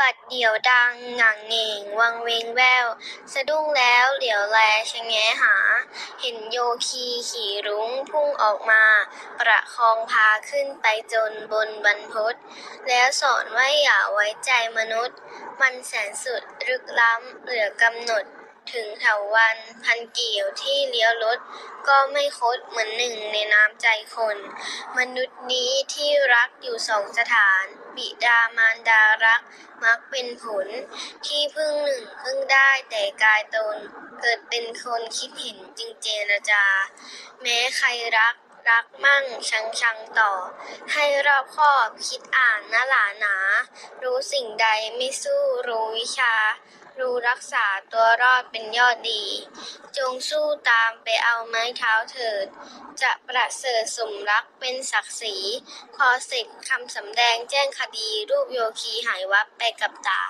บัดเดี่ยวดังหงังเหน่งวังเวงแวว สะดุ้งแล้วเหลียวแลชะแงหา เห็นโยคีขี่รุ้งพุ่งออกมา ประคองพาขึ้นไปจนบนบรรพตแล้วสอนว่าอย่าไว้ใจมนุษย์ มันแสนสุดลึกล้ำเหลือกำหนดถึงเถาวันพันเกี่ยวที่เลี้ยวรถ ก็ไม่คดเหมือนหนึ่งในน้ำใจคน มนุษย์นี้ที่รักอยู่สองสถาน บิดามารดารัก มักเป็นผล ที่พึ่งหนึ่งพึ่งได้แต่กายตน เกิดเป็นคนคิดเห็นจึงเจรจา แม้ใครรักรักมั่งชังชังต่อ ให้รอบคอบคิดอ่านนะหลาหนา รู้สิ่งใดไม่สู้รู้วิชา รู้รักษาตัวรอดเป็นยอดดี จงสู้ตามไปเอาไม้เท้าเถิด จะประเสริฐสมรักเป็นศักดิ์ศรี พอเสร็จคำสำแดงแจ้งคดีรูปโยคีหายวับไปกับตา